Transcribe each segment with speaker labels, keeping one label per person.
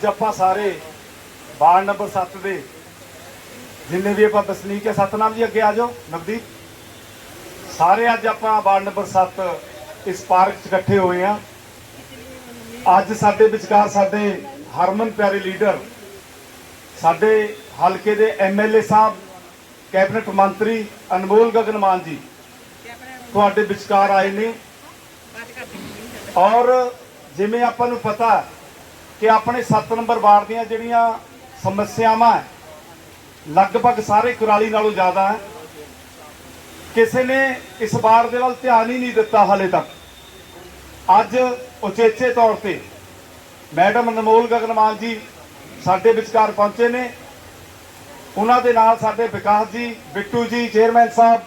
Speaker 1: ਅੱਜ ਆਪਾਂ ਸਾਰੇ ਵਾਰਡ ਨੰਬਰ 7 ਦੇ ਜਿੰਨੇ ਵੀ ਆਪਾਂ ਵਸਨੀਕ ਹੈ, ਸਤਨਾਮ ਜੀ ਅੱਗੇ ਆ ਜਾਓ, ਨਵਦੀਪ। ਸਾਰੇ ਅੱਜ ਆਪਾਂ ਵਾਰਡ ਨੰਬਰ 7 ਇਸ ਪਾਰਕ 'ਚ ਇਕੱਠੇ ਹੋਏ ਆ ਅੱਜ ਸਾਡੇ ਵਿਚਕਾਰ ਸਾਡੇ ਹਰਮਨ ਪਿਆਰੇ ਲੀਡਰ, ਸਾਡੇ ਹਲਕੇ ਦੇ ਐਮਐਲਏ ਸਾਹਿਬ, ਕੈਬਨਿਟ ਮੰਤਰੀ ਅਨਮੋਲ ਗਗਨਮਾਨ ਜੀ, ਤੁਹਾਡੇ ਵਿਚਕਾਰ ਆਏ ਨੇ। ਔਰ ਜਿਵੇਂ ਆਪਾਂ ਨੂੰ ਪਤਾ ਕਿ ਆਪਣੇ 7 ਨੰਬਰ ਵਾਰਡ ਦੀਆਂ ਜਿਹੜੀਆਂ ਸਮੱਸਿਆਵਾਂ ਲਗਭਗ ਸਾਰੇ ਕੁਰਾਲੀ ਨਾਲੋਂ ਜ਼ਿਆਦਾ ਹੈ। ਕਿਸੇ ਨੇ ਇਸ ਵਾਰ ਦੇ ਵੱਲ ਧਿਆਨ ਹੀ ਨਹੀਂ ਦਿੱਤਾ ਹਾਲੇ ਤੱਕ। ਅੱਜ ਉਚੇਚੇ ਤੌਰ ਤੇ ਮੈਡਮ ਅਨਮੋਲ ਗਗਨਮਾਨ ਜੀ ਸਾਡੇ ਵਿਚਕਾਰ ਪਹੁੰਚੇ ਨੇ। ਉਹਨਾਂ ਦੇ ਨਾਲ ਸਾਡੇ ਵਿਕਾਸ ਜੀ, ਬਿੱਟੂ ਜੀ, ਚੇਅਰਮੈਨ ਸਾਹਿਬ,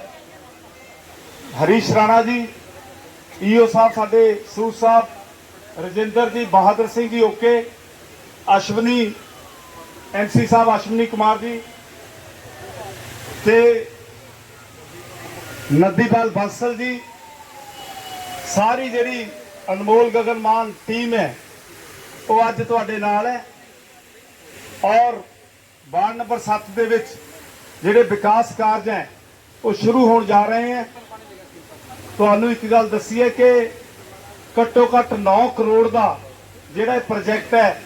Speaker 1: ਹਰੀਸ਼ ਰਾਣਾ ਜੀ, ਈਓ ਸਾਹਿਬ, ਸਾਡੇ ਸੂਰ ਸਾਹਿਬ ਰਜਿੰਦਰ ਜੀ, ਬਹਾਦਰ ਸਿੰਘ ਜੀ ਓਕੇ, ਅਸ਼ਵਨੀ ਐਮਸੀ ਸਾਹਿਬ, ਅਸ਼ਵਨੀ ਕੁਮਾਰ ਜੀ ਤੇ ਨਦੀਪਾਲ ਬਾਂਸਲ ਜੀ। ਸਾਰੀ ਜਿਹੜੀ ਅਨਮੋਲ ਗਗਨਮਾਨ ਟੀਮ ਹੈ, ਉਹ ਅੱਜ ਤੁਹਾਡੇ ਨਾਲ ਹੈ। ਔਰ ਵਾਰਡ ਨੰਬਰ 7 ਦੇ ਵਿੱਚ ਜਿਹੜੇ ਵਿਕਾਸ ਕਾਰਜ ਹੈ, ਉਹ ਸ਼ੁਰੂ ਹੋਣ ਜਾ ਰਹੇ ਹੈ। ਤੁਹਾਨੂੰ ਇੱਕ ਗੱਲ ਦੱਸੀ ਹੈ ਕਿ ਘੱਟੋ ਘੱਟ 9 ਕਰੋੜ ਦਾ ਜਿਹੜਾ ਇਹ ਪ੍ਰੋਜੈਕਟ ਹੈ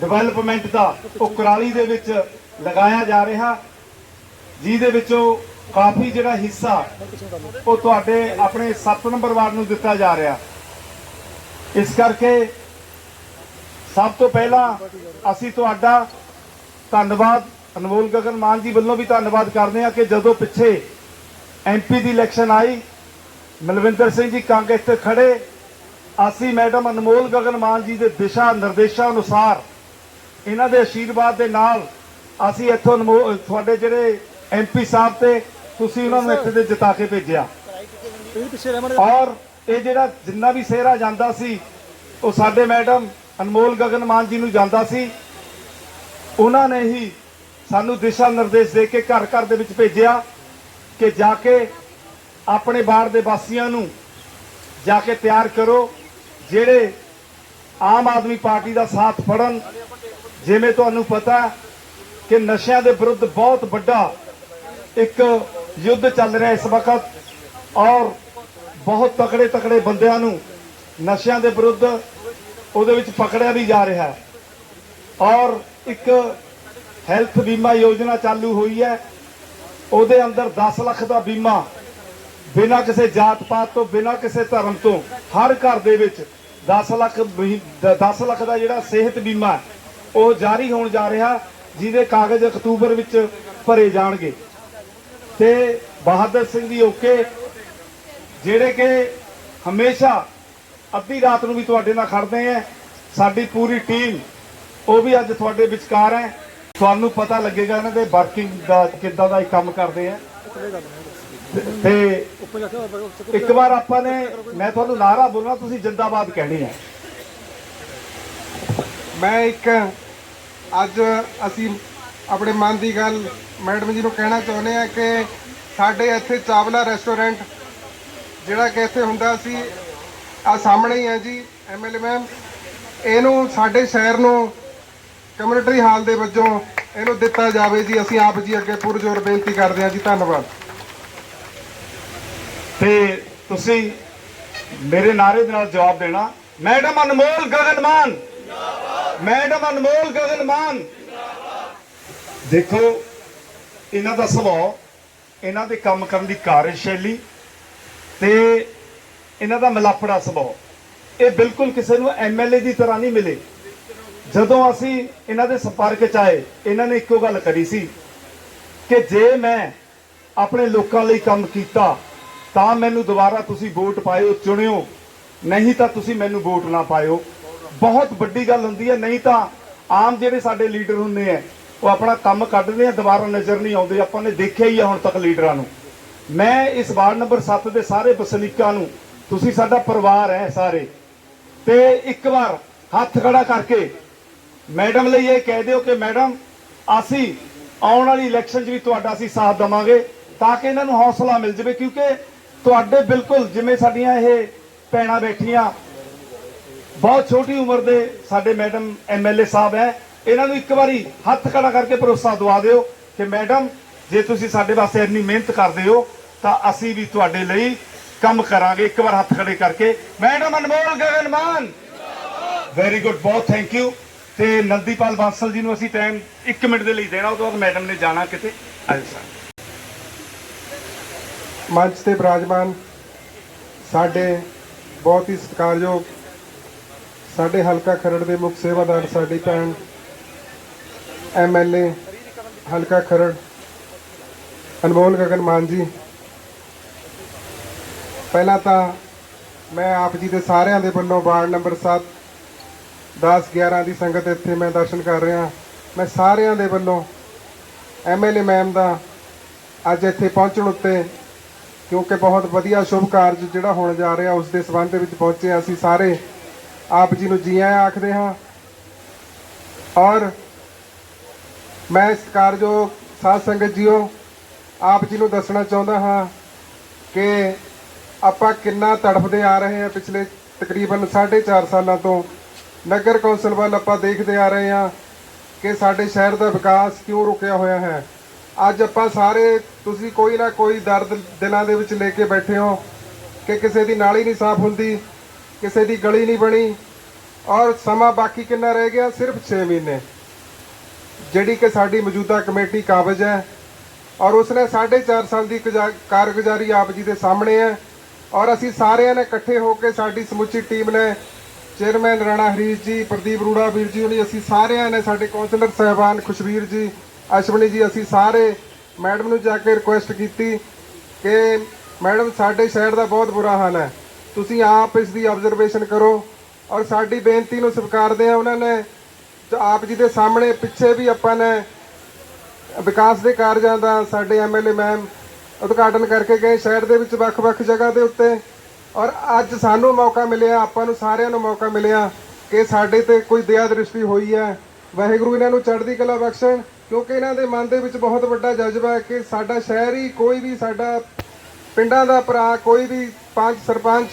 Speaker 1: ਡਿਵੈਲਪਮੈਂਟ ਦਾ, ਉਹ ਕੁਰਾਲੀ ਦੇ ਵਿੱਚ ਲਗਾਇਆ ਜਾ ਰਿਹਾ। ਜਿਹਦੇ ਵਿੱਚੋਂ ਕਾਫੀ ਜਿਹੜਾ ਹਿੱਸਾ ਉਹ ਤੁਹਾਡੇ ਆਪਣੇ 7 ਨੰਬਰ ਵਾਰਡ ਨੂੰ ਦਿੱਤਾ ਜਾ ਰਿਹਾ। ਇਸ ਕਰਕੇ ਸਭ ਤੋਂ ਪਹਿਲਾਂ ਅਸੀਂ ਤੁਹਾਡਾ ਧੰਨਵਾਦ, ਅਨਮੋਲ ਗਗਨ ਮਾਨ ਜੀ ਵੱਲੋਂ ਵੀ ਧੰਨਵਾਦ ਕਰਦੇ ਹਾਂ ਕਿ ਜਦੋਂ ਪਿੱਛੇ ਐਮਪੀ ਦੀ ਇਲੈਕਸ਼ਨ ਆਈ, ਮਲਵਿੰਦਰ ਸਿੰਘ ਜੀ ਕੰਗ ਇੱਥੇ ਖੜੇ। ਅਸੀਂ ਮੈਡਮ ਅਨਮੋਲ ਗਗਨ ਮਾਨ ਜੀ ਦੇ ਦਿਸ਼ਾ ਨਿਰਦੇਸ਼ਾਂ ਅਨੁਸਾਰ ਇਹਨਾਂ ਦੇ ਆਸ਼ੀਰਵਾਦ ਦੇ ਨਾਲ ਅਸੀਂ ਇੱਥੋਂ ਅਨਮੋਲ ਤੁਹਾਡੇ ਜਿਹੜੇ ਐਮਪੀ ਸਾਹਿਬ ਤੇ ਤੁਸੀਂ ਉਹਨਾਂ ਨੂੰ ਇੱਥੇ ਦੇ ਜਿਤਾ ਕੇ ਭੇਜਿਆ। ਔਰ ਇਹ ਜਿਹੜਾ ਜਿੰਨਾ ਵੀ ਸਿਹਰਾ ਜਾਂਦਾ ਸੀ, ਉਹ ਸਾਡੇ ਮੈਡਮ ਅਨਮੋਲ ਗਗਨ ਮਾਨ ਜੀ ਨੂੰ ਜਾਂਦਾ ਸੀ। ਉਹਨਾਂ ਨੇ ਹੀ ਸਾਨੂੰ ਦਿਸ਼ਾ ਨਿਰਦੇਸ਼ ਦੇ ਕੇ ਘਰ ਘਰ ਦੇ ਵਿੱਚ ਭੇਜਿਆ ਕਿ ਜਾ ਕੇ ਆਪਣੇ ਬਾੜ ਦੇ ਵਾਸੀਆਂ ਨੂੰ ਜਾ ਕੇ ਤਿਆਰ ਕਰੋ। ਜਿਹੜੇ ਆਮ ਆਦਮੀ ਪਾਰਟੀ ਦਾ ਸਾਥ ਫੜਨ, ਜਿਵੇਂ ਤੁਹਾਨੂੰ ਪਤਾ ਕਿ ਨਸ਼ਿਆਂ ਦੇ ਵਿਰੁੱਧ ਬਹੁਤ ਵੱਡਾ ਇੱਕ ਯੁੱਧ ਚੱਲ ਰਿਹਾ ਇਸ ਵਕਤ ਔਰ ਬਹੁਤ ਤਕੜੇ ਤਕੜੇ ਬੰਦਿਆਂ ਨੂੰ ਨਸ਼ਿਆਂ ਦੇ ਵਿਰੁੱਧ ਉਹਦੇ ਵਿੱਚ ਪਕੜਿਆ ਵੀ ਜਾ ਰਿਹਾ ਹੈ। ਔਰ ਇੱਕ ਹੈਲਥ ਬੀਮਾ ਯੋਜਨਾ ਚਾਲੂ ਹੋਈ ਹੈ। ਉਹਦੇ ਅੰਦਰ 10 ਲੱਖ ਦਾ ਬੀਮਾ ਬਿਨਾਂ ਕਿਸੇ ਜਾਤ ਪਾਤ ਤੋਂ, ਬਿਨਾਂ ਕਿਸੇ ਧਰਮ ਤੋਂ ਹਰ ਘਰ ਦੇ ਵਿੱਚ 10 ਲੱਖ ਵੀ- 10 ਲੱਖ ਦਾ ਜਿਹੜਾ ਸਿਹਤ ਬੀਮਾ ਉਹ ਜਾਰੀ ਹੋਣ ਜਾ ਰਿਹਾ, ਜਿਹਦੇ ਕਾਗਜ਼ ਅਕਤੂਬਰ ਵਿੱਚ ਭਰੇ ਜਾਣਗੇ। ਤੇ ਬਹਾਦਰ ਸਿੰਘ ਜੀ ਓਕੇ, ਜਿਹੜੇ ਕਿ ਹਮੇਸ਼ਾ ਅੱਧੀ ਰਾਤ ਨੂੰ ਵੀ ਤੁਹਾਡੇ ਨਾਲ ਖੜਦੇ ਆ ਸਾਡੀ ਪੂਰੀ ਟੀਮ, ਉਹ ਵੀ ਅੱਜ ਤੁਹਾਡੇ ਵਿਚਕਾਰ ਹੈ ਤੁਹਾਨੂੰ ਪਤਾ ਲੱਗੇਗਾ ਇਹਨਾਂ ਦੇ ਵਰਕਿੰਗ ਦਾ ਕਿੱਦਾਂ ਦਾ ਇਹ ਕੰਮ ਕਰਦੇ ਆ ਤੇ ਇੱਕ ਵਾਰ ਆਪਾਂ ਨੇ, ਮੈਂ ਤੁਹਾਨੂੰ ਨਾਰਾ ਬੋਲਣਾ, ਤੁਸੀਂ ਜਿੰਦਾਬਾਦ ਕਹਿਣੀ ਹੈ
Speaker 2: ਮੈਂ ਇੱਕ ਅੱਜ ਅਸੀਂ ਆਪਣੇ ਮਨ ਦੀ ਗੱਲ ਮੈਡਮ ਜੀ ਨੂੰ ਕਹਿਣਾ ਚਾਹੁੰਦੇ ਆ ਕਿ ਸਾਡੇ ਇੱਥੇ ਚਾਵਲਾ ਰੈਸਟੋਰੈਂਟ ਜਿਹੜਾ ਕਿ ਇੱਥੇ ਹੁੰਦਾ ਸੀ ਆ ਸਾਹਮਣੇ ਹੀ ਹੈ ਜੀ ਐਮਐਲਏ ਮੈਮ ਇਹਨੂੰ ਸਾਡੇ ਸ਼ਹਿਰ ਨੂੰ ਕਮਿਊਨਿਟੀ ਹਾਲ ਦੇ ਵਜੋਂ ਇਹਨੂੰ ਦਿੱਤਾ ਜਾਵੇ ਜੀ, ਅਸੀਂ ਆਪ ਜੀ ਅੱਗੇ ਪੁਰਜੋਰ ਬੇਨਤੀ ਕਰਦੇ ਹਾਂ ਜੀ, ਧੰਨਵਾਦ।
Speaker 1: ਤੇ ਤੁਸੀਂ ਮੇਰੇ ਨਾਰੇ ਦੇ ਨਾਲ ਜਵਾਬ ਦੇਣਾ। ਮੈਡਮ ਅਨਮੋਲ ਗਗਨਮਾਨ ਮੈਡਮ ਅਨਮੋਲ ਗਗਨਮਾਨ ਦੇਖੋ, ਇਹਨਾਂ ਦਾ ਸੁਭਾਅ, ਇਹਨਾਂ ਦੇ ਕੰਮ ਕਰਨ ਦੀ ਕਾਰਜਸ਼ੈਲੀ ਤੇ ਇਹਨਾਂ ਦਾ ਮਲਾਪੜਾ ਸੁਭਾਅ। ਇਹ ਬਿਲਕੁਲ ਕਿਸੇ ਨੂੰ ਐਮਐਲਏ ਦੀ ਤਰ੍ਹਾਂ ਨਹੀਂ ਮਿਲੇ। ਜਦੋਂ ਅਸੀਂ ਇਹਨਾਂ ਦੇ ਸੰਪਰਕ ਚ ਆਏ, ਇਹਨਾਂ ਨੇ ਇੱਕੋ ਗੱਲ ਕਰੀ ਸੀ ਕਿ ਜੇ ਮੈਂ ਆਪਣੇ ਲੋਕਾਂ ਲਈ ਕੰਮ ਕੀਤਾ ਤਾਂ ਮੈਨੂੰ ਦੁਬਾਰਾ ਤੁਸੀਂ ਵੋਟ ਪਾਇਓ, ਚੁਣਿਓ। ਨਹੀਂ ਤਾਂ ਤੁਸੀਂ ਮੈਨੂੰ ਵੋਟ ਨਾ ਪਾਇਓ। ਬਹੁਤ ਵੱਡੀ ਗੱਲ ਹੁੰਦੀ ਹੈ, ਨਹੀਂ ਤਾਂ ਆਮ ਜਿਹੜੇ ਸਾਡੇ ਲੀਡਰ ਹੁੰਦੇ ਆ, ਉਹ ਆਪਣਾ ਕੰਮ ਕੱਢਦੇ ਆ, ਦੁਬਾਰਾ ਨਜ਼ਰ ਨਹੀਂ ਆਉਂਦੇ। ਆਪਾਂ ਨੇ ਦੇਖਿਆ ਹੀ ਆ ਹੁਣ ਤੱਕ ਲੀਡਰਾਂ ਨੂੰ। ਮੈਂ ਇਸ ਵਾਰਡ ਨੰਬਰ 7 ਦੇ ਸਾਰੇ ਵਸਨੀਕਾਂ ਨੂੰ, ਤੁਸੀਂ ਸਾਡਾ ਪਰਿਵਾਰ ਹੈ ਸਾਰੇ, ਤੇ ਇੱਕ ਵਾਰ ਹੱਥ ਖੜਾ ਕਰਕੇ ਮੈਡਮ ਲਈ ਇਹ ਕਹਿ ਦਿਓ ਕਿ ਮੈਡਮ, ਅਸੀਂ ਆਉਣ ਵਾਲੀ ਇਲੈਕਸ਼ਨ 'ਚ ਵੀ ਤੁਹਾਡਾ ਅਸੀਂ ਸਾਥ ਦਵਾਂਗੇ, ਤਾਂ ਕਿ ਇਹਨਾਂ ਨੂੰ ਹੌਸਲਾ ਮਿਲ ਜਾਵੇ, ਕਿਉਂਕਿ ਤੁਹਾਡੇ ਬਿਲਕੁਲ ਜਿਵੇਂ ਸਾਡੀਆਂ ਇਹ ਭੈਣਾਂ ਬੈਠੀਆਂ, ਬਹੁਤ ਛੋਟੀ ਉਮਰ ਦੇ ਸਾਡੇ ਮੈਡਮ ਐਮਐਲਏ ਸਾਹਿਬ ਹੈ, ਇਹਨਾਂ ਨੂੰ ਇੱਕ ਵਾਰੀ ਹੱਥ ਖੜਾ ਕਰਕੇ ਭਰੋਸਾ ਦਵਾ ਦਿਓ ਕਿ ਮੈਡਮ, ਜੇ ਤੁਸੀਂ ਸਾਡੇ ਵਾਸਤੇ ਇੰਨੀ ਮਿਹਨਤ ਕਰਦੇ ਹੋ, ਤਾਂ ਅਸੀਂ ਵੀ ਤੁਹਾਡੇ ਲਈ ਕੰਮ ਕਰਾਂਗੇ। ਇੱਕ ਵਾਰ ਹੱਥ ਖੜੇ ਕਰਕੇ। Madam Anmol Gagan very good ਬਹੁਤ ਥੈਂਕ ਯੂ ਤੇ ਨੰਦੀਪਾਲ ਬਾਂਸਲ ਜੀ ਨੂੰ ਅਸੀਂ ਟਾਈਮ 1 ਮਿੰਟ ਦੇ ਲਈ ਦੇਣਾ, ਉਹ ਤੋਂ ਬਾਅਦ ਮੈਡਮ ਨੇ ਜਾਣਾ ਕਿਤੇ। ਅੱਜ ਸਰ
Speaker 2: ਮੰਚ ਤੇ ਬਿਰਾਜਮਾਨ ਸਾਡੇ ਬਹੁਤ ਹੀ ਸਤਿਕਾਰਯੋਗ, ਸਾਡੇ ਹਲਕਾ ਖਰੜ ਦੇ ਮੁੱਖ ਸੇਵਾਦਾਰ, ਸਾਡੀ ਭੈਣ ਐਮਐਲਏ ਹਲਕਾ ਖਰੜ, ਅਨਮੋਲ ਗਗਨ ਮਾਨ ਜੀ। ਪਹਿਲਾਂ ਤਾਂ ਮੈਂ ਆਪ ਜੀ ਦੇ ਸਾਰਿਆਂ ਦੇ ਵੱਲੋਂ ਵਾਰਡ ਨੰਬਰ 7 10 11 ਦੀ ਸੰਗਤ ਇੱਥੇ ਮੈਂ ਦਰਸ਼ਨ ਕਰ ਰਿਹਾ। ਮੈਂ ਸਾਰਿਆਂ ਦੇ ਵੱਲੋਂ ਐਮਐਲਏ ਮੈਮ ਦਾ ਅੱਜ ਇੱਥੇ ਪਹੁੰਚਣ ਉੱਤੇ ਕਿਉਂਕਿ ਬਹੁਤ ਵਧੀਆ ਸ਼ੁਭ ਕਾਰਜ ਜਿਹੜਾ ਹੋਣ ਜਾ ਰਿਹਾ, ਉਸ ਦੇ ਸਬੰਧ ਦੇ ਵਿੱਚ ਪਹੁੰਚੇ ਅਸੀਂ ਸਾਰੇ। ਆਪ ਜੀ ਨੂੰ ਜੀ ਆਇਆਂ ਆਖਦੇ ਹਾਂ। ਔਰ ਮੈਂ ਇਸ ਕਾਰਜੋ ਸਾਧ ਸੰਗਤ ਜੀਓ, ਆਪ ਜੀ ਨੂੰ ਦੱਸਣਾ ਚਾਹੁੰਦਾ ਹਾਂ ਕਿ ਆਪਾਂ ਕਿੰਨਾ ਤੜਫਦੇ ਆ ਰਹੇ ਹਾਂ ਪਿਛਲੇ ਤਕਰੀਬਨ 4.5 ਸਾਲਾਂ ਤੋਂ। ਨਗਰ ਕੌਂਸਲ ਵੱਲ ਆਪਾਂ ਦੇਖਦੇ ਆ ਰਹੇ ਹਾਂ ਕਿ ਸਾਡੇ ਸ਼ਹਿਰ ਦਾ ਵਿਕਾਸ ਕਿਉਂ ਰੁਕਿਆ ਹੋਇਆ ਹੈ। ਅੱਜ ਆਪਾਂ ਸਾਰੇ ਤੁਸੀਂ ਕੋਈ ਨਾ ਕੋਈ ਦਰਦ ਦਿਲਾਂ ਦੇ ਵਿੱਚ ਲੈ ਕੇ ਬੈਠੇ ਹੋ ਕਿ ਕਿਸੇ ਦੀ ਨਾਲੀ ਨਹੀਂ ਸਾਫ਼ ਹੁੰਦੀ, ਕਿਸੇ ਦੀ ਗਲੀ ਨਹੀਂ ਬਣੀ ਔਰ ਸਮਾਂ ਬਾਕੀ ਕਿੰਨਾ ਰਹਿ ਗਿਆ? ਸਿਰਫ 6 ਮਹੀਨੇ। ਜਿਹੜੀ ਕਿ ਸਾਡੀ ਮੌਜੂਦਾ ਕਮੇਟੀ ਕਾਬਜ ਹੈ ਔਰ ਉਸਨੇ 4.5 ਸਾਲ ਦੀ ਕੁਜਾ- ਕਾਰਗੁਜ਼ਾਰੀ ਆਪ ਜੀ ਦੇ ਸਾਹਮਣੇ ਹੈ ਔਰ ਅਸੀਂ ਸਾਰਿਆਂ ਨੇ ਇਕੱਠੇ ਹੋ ਕੇ ਸਾਡੀ ਸਮੁੱਚੀ ਟੀਮ ਨੇ ਚੇਅਰਮੈਨ ਰਾਣਾ ਹਰੀਸ਼ ਜੀ, ਪ੍ਰਦੀਪ ਰੂੜਾ ਵੀਰ ਜੀ ਹੁਣੀ ਅਸੀਂ ਸਾਰਿਆਂ ਨੇ ਸਾਡੇ ਕੌਂਸਲਰ ਸਹਿਬਾਨ ਖੁਸ਼ਵੀਰ ਜੀ ਅਸ਼ਵਨੀ ਜੀ, ਅਸੀਂ ਸਾਰੇ ਮੈਡਮ ਨੂੰ ਜਾ ਕੇ ਰਿਕੁਐਸਟ ਕੀਤੀ ਕਿ ਮੈਡਮ, ਸਾਡੇ ਸ਼ਹਿਰ ਦਾ ਬਹੁਤ ਬੁਰਾ ਹਾਲ ਹੈ। ਤੁਸੀਂ ਆਪ ਇਸ ਦੀ ਆਬਜ਼ਰਵੇਸ਼ਨ ਕਰੋ ਔਰ ਸਾਡੀ ਬੇਨਤੀ ਨੂੰ ਸਵੀਕਾਰਦੇ ਆ ਉਹਨਾਂ ਨੇ ਤੇ ਆਪ ਜੀ ਦੇ ਸਾਹਮਣੇ ਪਿੱਛੇ ਵੀ ਆਪਾਂ ਨੇ ਵਿਕਾਸ ਦੇ ਕਾਰਜਾਂ ਦਾ ਸਾਡੇ ਐਮਐਲਏ ਮੈਮ ਉਦਘਾਟਨ ਕਰਕੇ ਗਏ ਸ਼ਹਿਰ ਦੇ ਵਿੱਚ ਵੱਖ-ਵੱਖ ਜਗ੍ਹਾ ਦੇ ਉੱਤੇ। ਔਰ ਅੱਜ ਸਾਨੂੰ ਮੌਕਾ ਮਿਲਿਆ, ਆਪਾਂ ਨੂੰ ਸਾਰਿਆਂ ਨੂੰ ਮੌਕਾ ਮਿਲਿਆ ਕਿ ਸਾਡੇ ਤੇ ਕੋਈ ਦਇਆ ਦ੍ਰਿਸ਼ਟੀ ਹੋਈ ਹੈ। ਵਾਹਿਗੁਰੂ ਇਹਨਾਂ ਨੂੰ ਚੜ੍ਹਦੀ ਕਲਾ ਬਖਸ਼ਣ। ਕਿਉਂਕਿ ਇਹਨਾਂ ਦੇ ਮਨ ਦੇ ਵਿੱਚ ਬਹੁਤ ਵੱਡਾ ਜਜ਼ਬਾ ਹੈ ਕਿ ਸਾਡਾ ਸ਼ਹਿਰ ਹੀ ਕੋਈ ਵੀ ਸਾਡਾ ਪਿੰਡਾਂ ਦਾ ਭਰਾ, ਕੋਈ ਵੀ ਪੰਚ ਸਰਪੰਚ,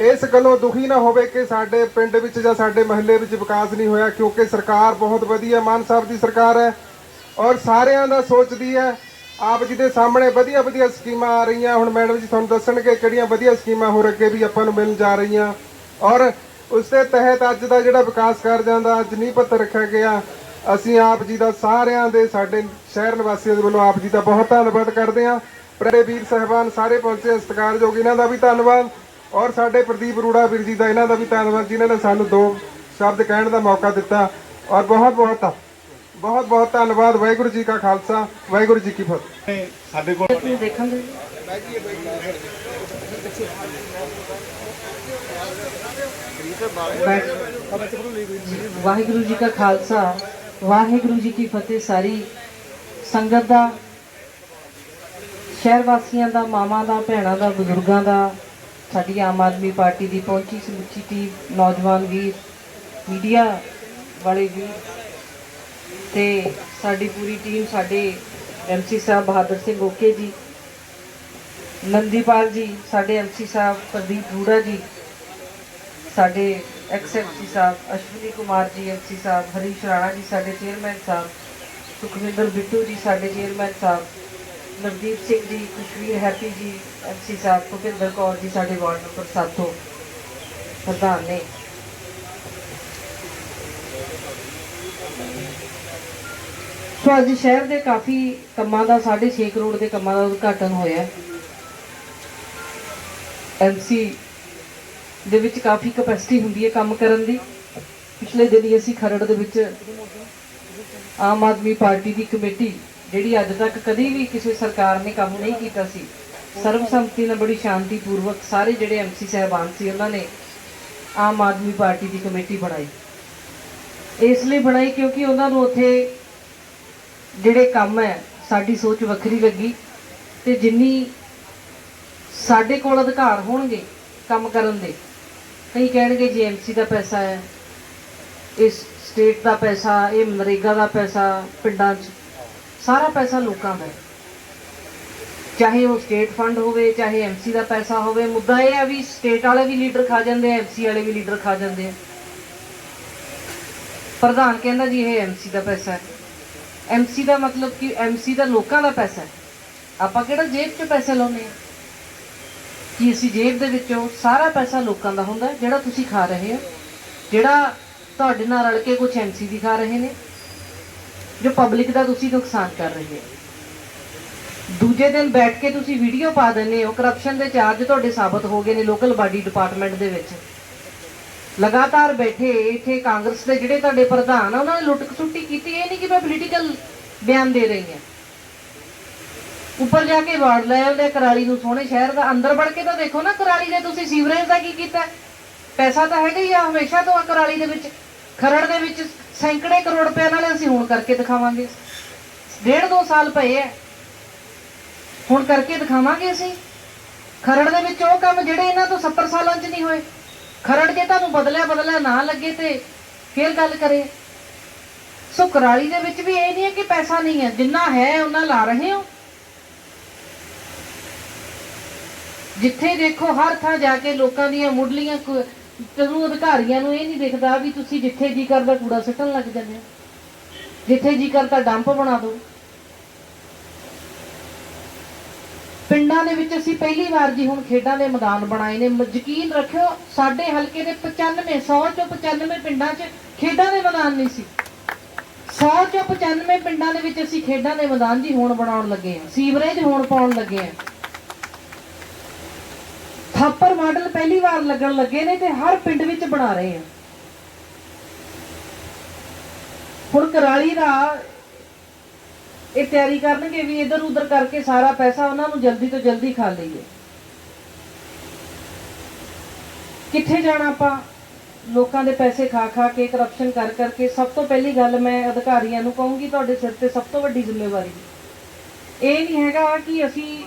Speaker 2: ਇਸ ਗੱਲੋਂ ਦੁਖੀ ਨਾ ਹੋਵੇ ਕਿ ਸਾਡੇ ਪਿੰਡ ਵਿੱਚ ਜਾਂ ਸਾਡੇ ਮਹੱਲੇ ਵਿੱਚ ਵਿਕਾਸ ਨਹੀਂ ਹੋਇਆ, ਕਿਉਂਕਿ ਸਰਕਾਰ ਬਹੁਤ ਵਧੀਆ, ਮਾਨ ਸਾਹਿਬ ਦੀ ਸਰਕਾਰ ਹੈ ਔਰ ਸਾਰਿਆਂ ਦਾ ਸੋਚਦੀ ਹੈ। ਆਪ ਜੀ ਦੇ ਸਾਹਮਣੇ ਵਧੀਆ ਵਧੀਆ ਸਕੀਮਾਂ ਆ ਰਹੀਆਂ। ਹੁਣ ਮੈਡਮ ਜੀ ਤੁਹਾਨੂੰ ਦੱਸਣਗੇ ਕਿਹੜੀਆਂ ਵਧੀਆ ਸਕੀਮਾਂ ਹੋਰ ਅੱਗੇ ਵੀ ਆਪਾਂ ਨੂੰ ਮਿਲਣ ਜਾ ਰਹੀਆਂ। ਔਰ ਉਸ ਦੇ ਤਹਿਤ ਅੱਜ ਦਾ ਜਿਹੜਾ ਵਿਕਾਸ ਕਾਰਜਾਂ ਦਾ ਅੱਜ ਨੀਂਹ ਪੱਥਰ ਰੱਖਿਆ ਗਿਆ। ਅਸੀਂ ਆਪ ਜੀ ਦਾ ਸਾਰਿਆਂ ਦੇ ਸਾਡੇ ਸ਼ਹਿਰ ਨਿਵਾਸੀਆਂ ਦੇ ਵੱਲੋਂ ਆਪ ਜੀ ਦਾ ਬਹੁਤ ਧੰਨਵਾਦ ਕਰਦੇ ਹਾਂ। ਪ੍ਰਰੇ ਵੀਰ ਸਹਿਬਾਨ ਸਾਰੇ ਪਹੁੰਚੇ ਸਤਿਕਾਰਯੋਗ ਇਹਨਾਂ ਦਾ ਵੀ ਧੰਨਵਾਦ। ਔਰ ਸਾਡੇ ਪ੍ਰਦੀਪ ਰੂੜਾ ਵੀਰ ਜੀ ਦਾ ਇਹਨਾਂ ਦਾ ਵੀ ਧੰਨਵਾਦ ਜਿਨ੍ਹਾਂ ਨੇ ਸਾਨੂੰ ਦੋ ਸ਼ਬਦ ਕਹਿਣ ਦਾ ਮੌਕਾ ਦਿੱਤਾ। ਔਰ ਬਹੁਤ ਬਹੁਤ ਬਹੁਤ ਬਹੁਤ ਧੰਨਵਾਦ। ਵਾਹਿਗੁਰੂ ਜੀ ਕਾ ਖਾਲਸਾ ਵਾਹਿਗੁਰੂ ਜੀ ਕੀ ਫਤਿਹ।
Speaker 1: ਸਾਡੇ ਕੋਲ
Speaker 3: ਦੇਖਾਂਗੇ। ਵਾਹਿਗੁਰੂ ਜੀ ਕਾ ਖਾਲਸਾ। ਵਾਹਿਗੁਰੂ ਜੀ ਕੀ ਫਤਿਹ। ਸਾਰੀ ਸੰਗਤ ਦਾ, ਸ਼ਹਿਰ ਵਾਸੀਆਂ ਦਾ, ਮਾਵਾਂ ਦਾ, ਭੈਣਾਂ ਦਾ, ਬਜ਼ੁਰਗਾਂ ਦਾ, ਸਾਡੀ ਆਮ ਆਦਮੀ ਪਾਰਟੀ ਦੀ ਪਹੁੰਚੀ ਸਮੁੱਚੀ ਟੀਮ, ਨੌਜਵਾਨ ਵੀਰ, ਮੀਡੀਆ ਵਾਲੇ ਵੀਰ ਤੇ ਸਾਡੀ ਪੂਰੀ ਟੀਮ, ਸਾਡੇ ਐਮਸੀ ਸਾਹਿਬ ਬਹਾਦਰ ਸਿੰਘ ਓਕੇ ਜੀ, ਨੰਦੀਪਾਲ ਜੀ, ਸਾਡੇ ਐਮਸੀ ਸਾਹਿਬ ਪ੍ਰਦੀਪ ਰੂੜਾ ਜੀ, ਸਾਡੇ ਐਕਸ ਸਾਹਿਬ, ਅਸ਼ਵਨੀ ਕੁਮਾਰ ਜੀ ਐਮਸੀ ਸਾਹਿਬ, ਹਰੀਸ਼ ਰਾਣਾ ਜੀ ਸਾਡੇ ਚੇਅਰਮੈਨ ਸਾਹਿਬ, ਸੁਖਵਿੰਦਰ ਬਿੱਟੂ ਜੀ ਸਾਡੇ ਚੇਅਰਮੈਨ ਸਾਹਿਬ, ਨਵਦੀਪ ਸਿੰਘ ਜੀ ਖੁਸ਼ਵੀਰ ਹੈਪੀ ਜੀ ਐਮਸੀ ਸਾਹਿਬ, ਭੁਪਿੰਦਰ ਕੌਰ ਜੀ ਸਾਡੇ ਵਾਰਡ ਨੰਬਰ 7 ਤੋਂ ਪ੍ਰਧਾਨ ਨੇ। ਸੋ ਅੱਜ ਸ਼ਹਿਰ ਦੇ ਕਾਫੀ ਕੰਮਾਂ ਦਾ 6.5 ਕਰੋੜ ਦੇ ਕੰਮਾਂ ਦਾ ਉਦਘਾਟਨ ਹੋਇਆ। ਐਮਸੀ ਦੇ ਵਿੱਚ ਕਾਫੀ ਕਪੈਸਿਟੀ ਹੁੰਦੀ ਹੈ ਕੰਮ ਕਰਨ ਦੀ। ਪਿਛਲੇ ਦਿਨੀ ਅਸੀਂ ਖਰੜ ਦੇ ਵਿੱਚ ਆਮ ਆਦਮੀ ਪਾਰਟੀ ਦੀ ਕਮੇਟੀ, ਜਿਹੜੀ ਅੱਜ ਤੱਕ ਕਦੀ ਵੀ ਕਿਸੇ ਸਰਕਾਰ ਨੇ ਕੰਮ ਨਹੀਂ ਕੀਤਾ ਸੀ ਸਰਬਸੰਮਤੀ ਨਾਲ ਬੜੀ ਸ਼ਾਂਤੀਪੂਰਵਕ ਸਾਰੇ ਜਿਹੜੇ ਐਮਸੀ ਸਹਿਬਾਨ ਸੀ, ਉਹਨਾਂ ਨੇ ਆਮ ਆਦਮੀ ਪਾਰਟੀ ਦੀ ਕਮੇਟੀ ਬਣਾਈ। ਇਸ ਲਈ ਬਣਾਈ ਕਿਉਂਕਿ ਉਹਨਾਂ ਨੂੰ ਉੱਥੇ ਜਿਹੜੇ ਕੰਮ ਹੈ, ਸਾਡੀ ਸੋਚ ਵੱਖਰੀ ਲੱਗੀ ਤੇ ਜਿੰਨੀ ਸਾਡੇ ਕੋਲ ਅਧਿਕਾਰ ਹੋਣਗੇ ਕੰਮ ਕਰਨ ਦੇ ਕਈ ਕਹਿਣਗੇ ਜੀ ਐਮਸੀ ਦਾ ਪੈਸਾ ਹੈ, ਇਸ ਸਟੇਟ ਦਾ ਪੈਸਾ, ਇਹ ਮਨਰੇਗਾ ਦਾ ਪੈਸਾ, ਪਿੰਡਾਂ 'ਚ ਸਾਰਾ ਪੈਸਾ ਲੋਕਾਂ ਦਾ ਹੈ। ਚਾਹੇ ਉਹ ਸਟੇਟ ਫੰਡ ਹੋਵੇ, ਚਾਹੇ ਐਮਸੀ ਦਾ ਪੈਸਾ ਹੋਵੇ, ਮੁੱਦਾ ਇਹ ਹੈ ਵੀ ਸਟੇਟ ਵਾਲੇ ਵੀ ਲੀਡਰ ਖਾ ਜਾਂਦੇ ਆ ਐਮਸੀ ਵਾਲੇ ਵੀ ਲੀਡਰ ਖਾ ਜਾਂਦੇ ਆ। ਪ੍ਰਧਾਨ ਕਹਿੰਦਾ ਜੀ ਇਹ ਐਮਸੀ ਦਾ ਪੈਸਾ ਹੈ। ਐਮਸੀ ਦਾ ਮਤਲਬ ਕਿ ਐਮਸੀ ਦਾ ਲੋਕਾਂ ਦਾ ਪੈਸਾ ਹੈ। ਆਪਾਂ ਕਿਹੜਾ ਜੇਬ 'ਚ ਪੈਸੇ ਲਾਉਨੇ ਆ? ਕਿ ਅਸੀਂ ਜੇਬ ਦੇ ਵਿੱਚੋਂ ਸਾਰਾ ਪੈਸਾ ਲੋਕਾਂ ਦਾ ਹੁੰਦਾ ਜਿਹੜਾ ਤੁਸੀਂ ਖਾ ਰਹੇ ਹੋ, ਜਿਹੜਾ ਤੁਹਾਡੇ ਨਾਲ ਰਲ ਕੇ ਕੁਝ ਐਮਸੀ ਦੀ ਖਾ ਰਹੇ ਨੇ, ਜੋ ਪਬਲਿਕ ਦਾ ਤੁਸੀਂ ਨੁਕਸਾਨ ਕਰ ਰਹੇ ਹੋ। ਦੂਜੇ ਦਿਨ ਬੈਠ ਕੇ ਤੁਸੀਂ ਵੀਡੀਓ ਪਾ ਦਿੰਦੇ ਹੋ ਕਰਪਸ਼ਨ ਦੇ ਚਾਰਜ ਤੁਹਾਡੇ ਸਾਬਤ ਹੋ ਗਏ ਨੇ ਲੋਕਲ ਬਾਡੀ ਡਿਪਾਰਟਮੈਂਟ ਦੇ ਵਿੱਚ। ਲਗਾਤਾਰ ਬੈਠੇ, ਇੱਥੇ ਕਾਂਗਰਸ ਦੇ ਜਿਹੜੇ ਤੁਹਾਡੇ ਪ੍ਰਧਾਨ ਆ, ਉਹਨਾਂ ਨੇ ਲੁੱਟ ਖਸੁੱਟੀ ਕੀਤੀ, ਇਹ ਨਹੀਂ ਕਿ ਮੈਂ ਪੋਲੀਟੀਕਲ ਬਿਆਨ ਦੇ ਰਹੀ ਹਾਂ। ਉੱਪਰ ਜਾ ਕੇ ਵਾਰਡ ਲੈਵਲ ਦੇ ਕਰਾਲੀ ਨੂੰ ਸੋਹਣੇ ਸ਼ਹਿਰ ਦਾ ਅੰਦਰ ਵੜ ਕੇ ਤਾਂ ਦੇਖੋ ਨਾ ਕਰਾਲੀ ਦੇ ਤੁਸੀਂ ਸੀਵਰੇਜ ਦਾ ਕੀ ਕੀਤਾ? ਪੈਸਾ ਤਾਂ ਹੈਗਾ ਹੀ ਆ ਹਮੇਸ਼ਾ ਤੋਂ ਆ ਕਰਾਲੀ ਦੇ ਵਿੱਚ। ਖਰੜ ਦੇ ਵਿੱਚ ਸੈਂਕੜੇ ਕਰੋੜ ਰੁਪਏ ਨਾਲ ਅਸੀਂ ਹੁਣ ਕਰਕੇ ਦਿਖਾਵਾਂਗੇ। ਡੇਢ ਦੋ ਸਾਲ ਪਏ ਐ। ਹੁਣ ਕਰਕੇ ਦਿਖਾਵਾਂਗੇ ਅਸੀਂ। ਖਰੜ ਦੇ ਵਿੱਚ ਉਹ ਕੰਮ ਜਿਹੜੇ ਇਹਨਾਂ ਤੋਂ 70 ਸਾਲਾਂ 'ਚ ਨਹੀਂ ਹੋਏ। ਖਰੜ ਜੇ ਤੁਹਾਨੂੰ ਬਦਲਿਆ ਬਦਲਿਆ ਨਾ ਲੱਗੇ ਤੇ ਫੇਰ ਗੱਲ ਕਰੇ। ਸੋ ਕਰਾਲੀ ਦੇ ਵਿੱਚ ਵੀ ਇਹ ਨਹੀਂ ਹੈ ਕਿ ਪੈਸਾ ਨਹੀਂ ਹੈ। ਜਿੰਨਾ ਹੈ, ਉਹਨਾਂ ਲਾ ਰਹੇ ਹੋ। ਜਿੱਥੇ ਦੇਖੋ ਹਰ ਥਾਂ ਜਾ ਕੇ ਲੋਕਾਂ ਦੀਆਂ ਮੁੱਢਲੀਆਂ ਤਨੂੰ ਅਧਿਕਾਰੀਆਂ ਨੂੰ ਇਹ ਨਹੀਂ ਦਿਖਦਾ ਵੀ ਤੁਸੀਂ ਜਿੱਥੇ ਜੀ ਕਰਦਾ ਕੂੜਾ ਸੁੱਟਣ ਲੱਗ ਜਾਂਦੇ ਹੋ। ਜਿੱਥੇ ਜੀ ਕਰਦਾ ਡੰਪ ਬਣਾ ਦਿਓ। ਪਿੰਡਾਂ ਦੇ ਵਿੱਚ ਅਸੀਂ ਪਹਿਲੀ ਵਾਰ ਜੀ ਹੁਣ ਖੇਡਾਂ ਦੇ ਮੈਦਾਨ ਬਣਾਏ ਨੇ। ਯਕੀਨ ਰੱਖਿਓ, ਸਾਡੇ ਹਲਕੇ ਦੇ 95 100 ਚੋਂ 95 ਪਿੰਡਾਂ 'ਚ ਖੇਡਾਂ ਦੇ ਮੈਦਾਨ ਨਹੀਂ ਸੀ। 100 ਚੋਂ 95 ਪਿੰਡਾਂ ਦੇ ਵਿੱਚ ਅਸੀਂ ਖੇਡਾਂ ਦੇ ਮੈਦਾਨ ਜੀ ਹੁਣ ਬਣਾਉਣ ਲੱਗੇ ਹਾਂ। ਸੀਵਰੇਜ ਹੁਣ ਪਾਉਣ ਲੱਗੇ ਆ ਥਾਪਰ ਮਾਡਲ ਪਹਿਲੀ ਵਾਰ ਲੱਗਣ ਲੱਗੇ ਨੇ ਤੇ ਹਰ ਪਿੰਡ ਵਿੱਚ ਬਣਾ ਰਹੇ ਆ। ਹੁਣ ਕਰਾਲੀ ਦਾ ਇਹ ਤਿਆਰੀ ਕਰਨਗੇ ਵੀ ਇਧਰ ਉਧਰ ਕਰਕੇ ਸਾਰਾ ਪੈਸਾ ਉਹਨਾਂ ਨੂੰ ਜਲਦੀ ਤੋਂ ਜਲਦੀ ਖਾ ਲਈਏ। ਕਿੱਥੇ ਜਾਣਾ ਆਪਾਂ? ਲੋਕਾਂ ਦੇ ਪੈਸੇ ਖਾ ਖਾ ਕੇ ਕਰਪਸ਼ਨ ਕਰ ਕਰਕੇ ਸਭ ਤੋਂ ਪਹਿਲੀ ਗੱਲ ਮੈਂ ਅਧਿਕਾਰੀਆਂ ਨੂੰ ਕਹੂੰਗੀ, ਤੁਹਾਡੇ ਸਿਰ ਤੇ ਸਭ ਤੋਂ ਵੱਡੀ ਜ਼ਿੰਮੇਵਾਰੀ। ਇਹ ਨਹੀਂ ਹੈਗਾ ਕਿ ਅਸੀਂ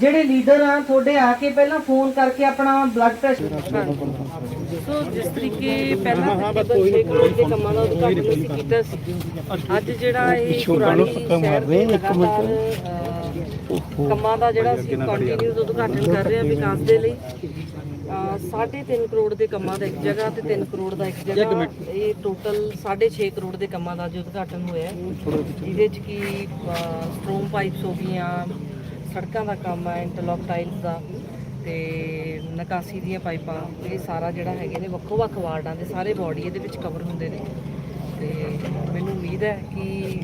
Speaker 3: ਜਿਹੜੇ ਲੀਡਰ ਆ ਤੁਹਾਡੇ ਆ ਕੇ ਪਹਿਲਾਂ ਫੋਨ ਕਰਕੇ ਆਪਣਾ ਬਲੱਡ ਪ੍ਰੈਸ਼ਰ ਸੋ ਜਿਸ ਤਰੀਕੇ ਪਹਿਲਾਂ 6 ਕਰੋੜ ਦੇ ਕੰਮਾਂ ਦਾ ਉਦਘਾਟਨ ਅਸੀਂ ਕੀਤਾ ਸੀ। ਅੱਜ ਜਿਹੜਾ ਇਹ ਪੁਰਾਣੀ ਸ਼ਹਿਰ ਦੇ ਲਗਾਤਾਰ ਕੰਮਾਂ ਦਾ ਜਿਹੜਾ ਅਸੀਂ ਕੰਟੀਨਿਊਸ ਉਦਘਾਟਨ ਕਰ ਰਹੇ ਹਾਂ ਵਿਕਾਸ ਦੇ ਲਈ। ਅਹ, ਸਾਢੇ ਤਿੰਨ ਕਰੋੜ ਦੇ ਕੰਮਾਂ ਦਾ ਇੱਕ ਜਗ੍ਹਾ ਤੇ 3 ਕਰੋੜ ਦਾ ਇੱਕ ਜਗ੍ਹਾ। ਇਹ ਟੋਟਲ 6.5 ਕਰੋੜ ਦੇ ਕੰਮਾਂ ਦਾ ਅੱਜ ਉਦਘਾਟਨ ਹੋਇਆ ਹੈ। ਜਿਹਦੇ ਚ ਕੀ ਸਟ੍ਰੋਮ ਪਾਈਪਸ ਹੋ ਗਈਆਂ ਸੜਕਾਂ ਦਾ ਕੰਮ ਹੈ ਇੰਟਰਲੌਕ ਟਾਈਲਸ ਦਾ ਤੇ ਨਿਕਾਸੀ ਦੀਆਂ ਪਾਈਪਾਂ, ਇਹ ਸਾਰਾ ਜਿਹੜਾ ਹੈਗੇ ਨੇ ਵੱਖੋ ਵੱਖ ਵਾਰਡਾਂ ਦੇ ਸਾਰੇ ਬਾਡੀ ਇਹਦੇ ਵਿੱਚ ਕਵਰ ਹੁੰਦੇ ਨੇ। ਤੇ ਮੈਨੂੰ ਉਮੀਦ ਹੈ ਕਿ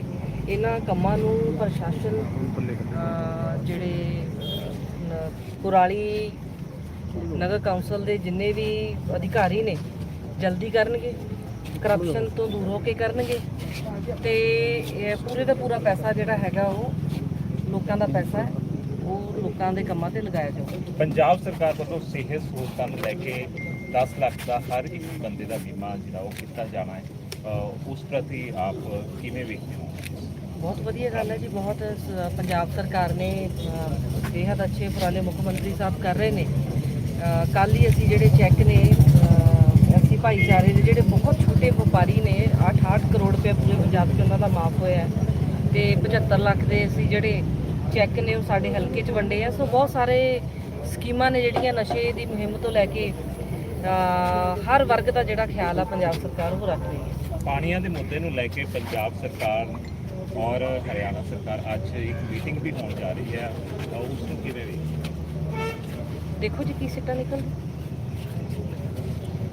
Speaker 3: ਇਹਨਾਂ ਕੰਮਾਂ ਨੂੰ ਪ੍ਰਸ਼ਾਸਨ ਜਿਹੜੇ ਨ- ਕੁਰਾਲੀ ਨਗਰ ਕੌਂਸਲ ਦੇ ਜਿੰਨੇ ਵੀ ਅਧਿਕਾਰੀ ਨੇ, ਜਲਦੀ ਕਰਨਗੇ ਕਰਪਸ਼ਨ ਤੋਂ ਦੂਰ ਹੋ ਕੇ ਕਰਨਗੇ। ਤੇ ਇਹ ਪੂਰੇ ਦਾ ਪੂਰਾ ਪੈਸਾ ਜਿਹੜਾ ਹੈਗਾ ਉਹ ਲੋਕਾਂ ਦਾ ਪੈਸਾ ਹੈ। ਉਹ ਲੋਕਾਂ ਦੇ ਕੰਮਾਂ ਤੇ ਲਗਾਇਆ ਜਾਊਗਾ
Speaker 4: ਪੰਜਾਬ ਸਰਕਾਰ ਵੱਲੋਂ ਸਿਹਤ ਸਹੂਲਤਾਂ ਨੂੰ ਲੈ ਕੇ 10 ਲੱਖ ਦਾ ਹਰ ਇੱਕ ਬੰਦੇ ਦਾ ਬੀਮਾ ਜਿਹੜਾ ਉਹ ਕੀਤਾ ਜਾਣਾ ਹੈ। ਉਸ ਪ੍ਰਤੀ ਆਪ ਕਿਵੇਂ ਵੇਖਦੇ ਹੋ?
Speaker 3: ਬਹੁਤ ਵਧੀਆ ਗੱਲ ਹੈ ਜੀ ਬਹੁਤ ਪੰਜਾਬ ਸਰਕਾਰ ਨੇ ਬੇਹੱਦ ਅੱਛੇ ਉਪਰਾਲੇ ਮੁੱਖ ਮੰਤਰੀ ਸਾਹਿਬ ਕਰ ਰਹੇ ਨੇ। ਕੱਲ ਹੀ ਅਸੀਂ ਜਿਹੜੇ ਚੈੱਕ ਨੇ ਅਸੀਂ ਭਾਈਚਾਰੇ ਦੇ ਜਿਹੜੇ ਬਹੁਤ ਛੋਟੇ ਵਪਾਰੀ ਨੇ 8-8 ਕਰੋੜ ਰੁਪਏ ਪੂਰੇ ਪੰਜਾਬ 'ਚ ਉਹਨਾਂ ਦਾ ਮਾਫ ਹੋਇਆ ਤੇ 75 ਲੱਖ ਦੇ ਅਸੀਂ ਜਿਹੜੇ ਚੈੱਕ ਨੇ ਉਹ ਸਾਡੇ ਹਲਕੇ 'ਚ ਵੰਡੇ ਆ। ਸੋ ਬਹੁਤ ਸਾਰੇ ਸਕੀਮਾਂ ਨੇ ਜਿਹੜੀਆਂ ਨਸ਼ੇ ਦੀ ਮੁਹਿੰਮ ਤੋਂ ਲੈ ਕੇ ਹਰ ਵਰਗ ਦਾ ਜਿਹੜਾ ਖਿਆਲ ਆ ਪੰਜਾਬ ਸਰਕਾਰ ਉਹ ਰੱਖ ਰਹੀ ਹੈ।
Speaker 4: ਪਾਣੀਆਂ ਦੇ ਮੁੱਦੇ ਨੂੰ ਲੈ ਕੇ ਪੰਜਾਬ ਸਰਕਾਰ ਔਰ ਹਰਿਆਣਾ ਸਰਕਾਰ ਅੱਜ ਇੱਕ ਮੀਟਿੰਗ ਵੀ ਹੋਣ ਜਾ ਰਹੀ ਹੈ। ਉਸ ਨੂੰ ਕਿਵੇਂ?
Speaker 3: ਦੇਖੋ ਜੀ ਕੀ ਸਿੱਟਾ ਨਿਕਲ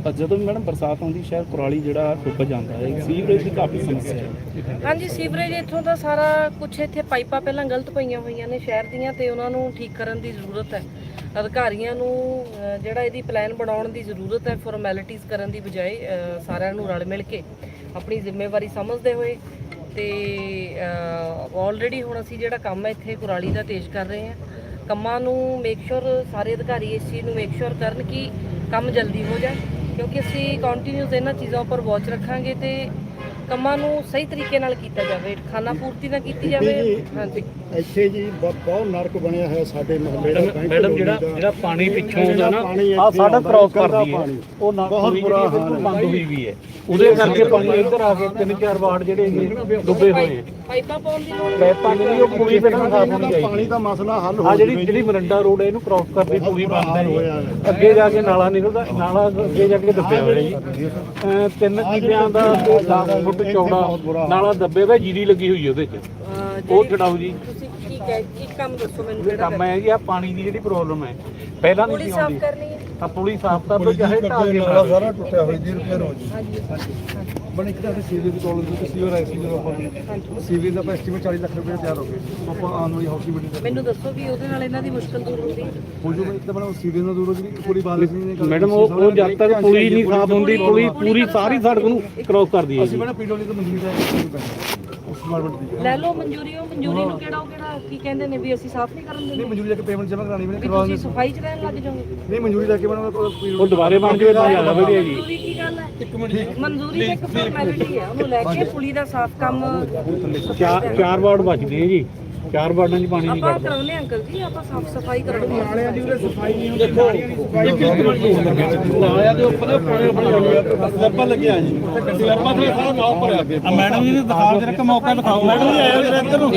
Speaker 5: ਪਰ ਜਦੋਂ ਵੀ ਮੈਡਮ ਬਰਸਾਤ ਆਉਂਦੀ, ਸ਼ਹਿਰ ਕੁਰਾਲੀ ਜਿਹੜਾ ਡੁੱਬ ਜਾਂਦਾ ਹੈ, ਸੀਵਰੇਜ ਦੀ ਕਾਫੀ ਸਮੱਸਿਆ ਹੈ।
Speaker 3: ਹਾਂਜੀ, ਸੀਵਰੇਜ ਇੱਥੋਂ ਦਾ ਸਾਰਾ ਕੁਝ ਇੱਥੇ ਪਾਈਪਾਂ ਪਹਿਲਾਂ ਗਲਤ ਪਈਆਂ ਹੋਈਆਂ ਨੇ ਸ਼ਹਿਰ ਦੀਆਂ ਤੇ ਉਹਨਾਂ ਨੂੰ ਠੀਕ ਕਰਨ ਦੀ ਜ਼ਰੂਰਤ ਹੈ। ਅਧਿਕਾਰੀਆਂ ਨੂੰ ਜਿਹੜਾ ਇਹਦੀ ਪਲਾਨ ਬਣਾਉਣ ਦੀ ਜ਼ਰੂਰਤ ਹੈ ਫਾਰਮੈਲਿਟੀਜ਼ ਕਰਨ ਦੀ ਬਜਾਏ ਸਾਰਿਆਂ ਨੂੰ ਰਲ ਮਿਲ ਕੇ ਆਪਣੀ ਜ਼ਿੰਮੇਵਾਰੀ ਸਮਝਦੇ ਹੋਏ ਤੇ ਆਲਰੇਡੀ ਹੁਣ ਅਸੀਂ ਜਿਹੜਾ ਕੰਮ ਹੈ ਇੱਥੇ ਕੁਰਾਲੀ ਦਾ ਤੇਜ਼ ਕਰ ਰਹੇ ਹਾਂ। ਕੰਮਾਂ ਨੂੰ ਮੇਕ ਸ਼ੋਰ ਸਾਰੇ ਅਧਿਕਾਰੀ ਇਸ ਚੀਜ਼ ਨੂੰ ਮੇਕ ਸ਼ੋਰ ਕਰਨ ਕਿ ਕੰਮ ਜਲਦੀ ਹੋ ਜਾਏ। ਕਿਉਂਕਿ ਅਸੀਂ ਕੰਟੀਨਿਊਸ ਇਹਨਾਂ ਚੀਜ਼ਾਂ ਉੱਪਰ ਵਾਚ ਰੱਖਾਂਗੇ ਤੇ ਕੰਮਾਂ ਨੂੰ ਸਹੀ ਤਰੀਕੇ ਨਾਲ ਕੀਤਾ ਜਾਵੇ ਖਾਣਾ ਪੂਰਤੀ ਨਾਲ ਕੀਤੀ ਜਾਵੇ। ਹਾਂਜੀ।
Speaker 6: ਇੱਥੇ ਜੀ ਬ- ਬਹੁਤ ਨਰਕ ਬਣਿਆ ਹੋਇਆ ਸਾਡੇ ਮਹੱਲੇ ਦਾ
Speaker 5: ਮੈਡਮ ਜਿਹੜਾ। ਜਿਹੜਾ ਪਾਣੀ ਪਿੱਛੋਂ ਆਉਂਦਾ ਨਾ
Speaker 6: ਪਾਣੀ
Speaker 5: ਆ ਸਾਡਾ ਕ੍ਰਾਸ ਕਰਦੀ ਹੈ।
Speaker 6: ਪਾਣੀ।
Speaker 5: ਉਹ ਨਾ
Speaker 6: ਬਹੁਤ
Speaker 5: ਪੂਰੀ
Speaker 6: ਬੁਰਾ
Speaker 5: ਜਿਹੜੀ
Speaker 6: ਹਾਲ ਹੈ।
Speaker 5: ਬੰਦ ਹੋਈ ਵੀ ਹੈ। ਉਹਦੇ ਕਰਕੇ ਪਾਣੀ ਇੱਧਰ ਆ ਕੇ ਤਿੰਨ ਚਾਰ ਵਾਰਡ ਜਿਹੜੇ ਹੈਗੇ ਡੁੱਬੇ ਹੋਏ। ਹੈ
Speaker 3: ਪਾਈਪਾਂ ਪਾਉਣ ਦੀ ਲੋੜ
Speaker 5: ਪੈਪਾਂ ਦੀ ਨਹੀਂ, ਉਹ ਪੁਲੀ ਪਹਿਲਾਂ ਸਾਫ਼ ਹੋਣੀ
Speaker 6: ਪਾਣੀ
Speaker 5: ਚਾਹੀਦੀ।
Speaker 6: ਦਾ ਮਸਲਾ ਹੱਲ ਹੋ
Speaker 5: ਆ ਜਿਹੜੀ ਜਿਹੜੀ ਮਰੰਡਾ ਰੋਡ ਹੈ ਇਹਨੂੰ ਕ੍ਰਾਸ ਕਰਦੀ ਪੁਲੀ ਬੰਦ ਹੈ। ਅੱਗੇ ਜਾ ਕੇ ਨਾਲਾ ਨਿਕਲਦਾ ਨਾਲਾ ਅੱਗੇ ਜਾ ਕੇ ਦੱਬਿਆ ਹੋਇਆ ਜੀ। ਅਹ ਤਿੰਨ ਕਿੱਲਿਆਂ ਦਾ ਤੇ 10 ਫੁੱਟ ਚੌੜਾ ਨਾਲਾ ਦੱਬੇ ਹੋਇਆ ਜੀਰੀ ਲੱਗੀ ਹੋਈ ਹੈ ਉਹਦੇ 'ਚ। ਉਹ
Speaker 3: ਜਿਹੜੀ-
Speaker 5: ਛਡਾਓ ਜੀ।
Speaker 3: ਤੁਸੀਂ ਕੀ ਕਹਿ ਕੀ ਕੰਮ ਦੱਸੋ ਮੈਨੂੰ ਕਿਹੜਾ
Speaker 5: ਕੰਮ ਹੈ ਜੀ ਆ ਪਾਣੀ ਦੀ ਜਿਹੜੀ ਪ੍ਰੋਬਲਮ ਹੈ। ਪਹਿਲਾਂ ਨਹੀਂ ਸੀ
Speaker 3: ਸਾਫ਼
Speaker 5: ਆਉਂਦੀ
Speaker 3: ਕਰਨੀ ਹੈ।
Speaker 5: ਤਾਂ ਪੁਲੀ ਸਾਫ਼ ਕਰ ਲੋ ਚਾਹੇ ਢਾਹ ਕੇ ਬਣਾ ਲਓ।
Speaker 7: ਸਾਰਾ ਟੁੱਟਿਆ ਹੋਇਆ ਜੀ ਰਿਪੇਅਰ ਹੋ ਜੀ
Speaker 3: ਹਾਂਜੀ।
Speaker 7: ਬਣ ਇੱਕ ਤਾਂ ਸੀਵਰੇਜ ਦੀ ਪ੍ਰੋਬਲਮ ਸੀ ਸੀਵਰ ਆਈ ਸੀ ਜਦੋਂ ਆਪਾਂ ਸੀਵਰੇਜ ਦਾ ਐਸਟੀਮੇਟ 40 ਲੱਖ ਰੁਪਏ ਤਿਆਰ ਹੋ ਗਏ। ਆਪਾਂ ਆਉਣ ਵਾਲੀ ਹਾਊਸਿੰਗ ਮੀਟਿੰਗ
Speaker 3: ਮੈਨੂੰ ਦੱਸੋ ਵੀ ਉਹਦੇ ਨਾਲ ਇਹਨਾਂ ਦੀ ਮੁਸ਼ਕਲ ਦੂਰ ਹੁੰਦੀ। ਹੈ
Speaker 7: ਹੋ ਜੂਗਾ ਇੱਕ ਤਾਂ ਬਣਾ ਸੀਵਰੇਜ ਨਾਲ ਦੂਰ ਹੋ ਜੀ ਪੂਰੀ ਬਾਲ
Speaker 5: ਮੈਡਮ ਉਹ ਉਹ ਜਦ ਤੱਕ ਪੁਲੀ ਨਹੀਂ ਸਾਫ਼ ਹੁੰਦੀ ਪੁਲੀ ਪੂਰੀ ਸਾਰੀ ਸੜਕ ਨੂੰ ਕ੍ਰੋਸ ਕਰਦੀ ਹੈ
Speaker 7: ਅਸੀਂ ਬਣਾ ਪੀਡਬਲਿਊ ਤੋਂ ਮੰਜ਼ੂਰੀ ਦਾ ਉਸ ਮਾਰਬਲ ਦੀ
Speaker 3: ਲੈ ਲਓ ਮਨਜ਼ੂਰੀ ਉਹ ਮਨਜ਼ੂਰੀ ਨੂੰ ਕਿਹੜਾ ਉਹ ਕਿਹੜਾ ਕੀ ਕਹਿੰਦੇ ਨੇ ਵੀ ਅਸੀਂ ਸਾਫ਼ ਨਹੀਂ ਕਰਨ
Speaker 7: ਨਹੀਂ
Speaker 3: ਦਿੰਦੇ?
Speaker 7: ਮਨਜ਼ੂਰੀ ਲੈ ਕੇ ਪੇਮੈਂਟ ਜਮ੍ਹਾਂ ਕਰਾਣੀ ਮੈਨੇ
Speaker 3: ਵੀ
Speaker 7: ਕਰਵਾ
Speaker 3: ਤੁਸੀਂ ਸਫ਼ਾਈ 'ਚ ਰਹਿਣ ਲੱਗ ਜਾਓਗੇ।
Speaker 7: ਨਹੀਂ ਮਨਜ਼ੂਰੀ ਲੈ ਕੇ ਬਣਾ
Speaker 5: ਉਹ ਦੁਬਾਰੇ ਬਣ ਜਾਵੇ ਤਾਂ ਜ਼ਿਆਦਾ ਵਧੀਆ ਜੀ।
Speaker 3: ਮਨਜ਼ੂਰੀ ਗੱਲ ਹੈ ਇੱਕ ਮਿੰਟ ਮਨਜ਼ੂਰੀ ਇੱਕ ਫਾਰਮੈਲਿਟੀ ਹੈ ਉਹਨੂੰ ਲੈ ਕੇ ਪੁਲੀ ਦਾ ਸਾਫ਼ ਕੰਮ
Speaker 5: ਚਾਰ ਚਾਰ ਵਾਰਡ ਬਚਦੇ ਜੀ। ਚਾਰ ਵਾਰਡਾਂ 'ਚ ਪਾਣੀ ਨਹੀਂ
Speaker 3: ਆਪਾਂ
Speaker 5: ਕੱਢਦਾ
Speaker 3: ਕਰਾਉਨੇ ਅੰਕਲ ਜੀ ਆਪਾਂ ਸਾਫ਼ ਸਫ਼ਾਈ ਕਰਾਉਨੇ ਆ
Speaker 5: ਨਾਲਿਆਂ ਦੇ ਉੱਪਰ ਪਾਣੀ ਬਣਾ
Speaker 6: ਸੈਂਪਲ ਲੱਗਿਆ ਜੀ। ਸੈਂਪਲ ਤੇ ਸਾਰਾ ਨਾਮ ਭਰਿਆ। ਅੱਗੇ ਮੈਡਮ ਜੀ ਨੇ ਦਿਖਾਓ ਜਰਾ ਕਿ ਮੌਕਾ ਦਿਖਾਓ। ਮੈਡਮ ਜੀ ਆਏ ਇੱਧਰ ਨੂੰ।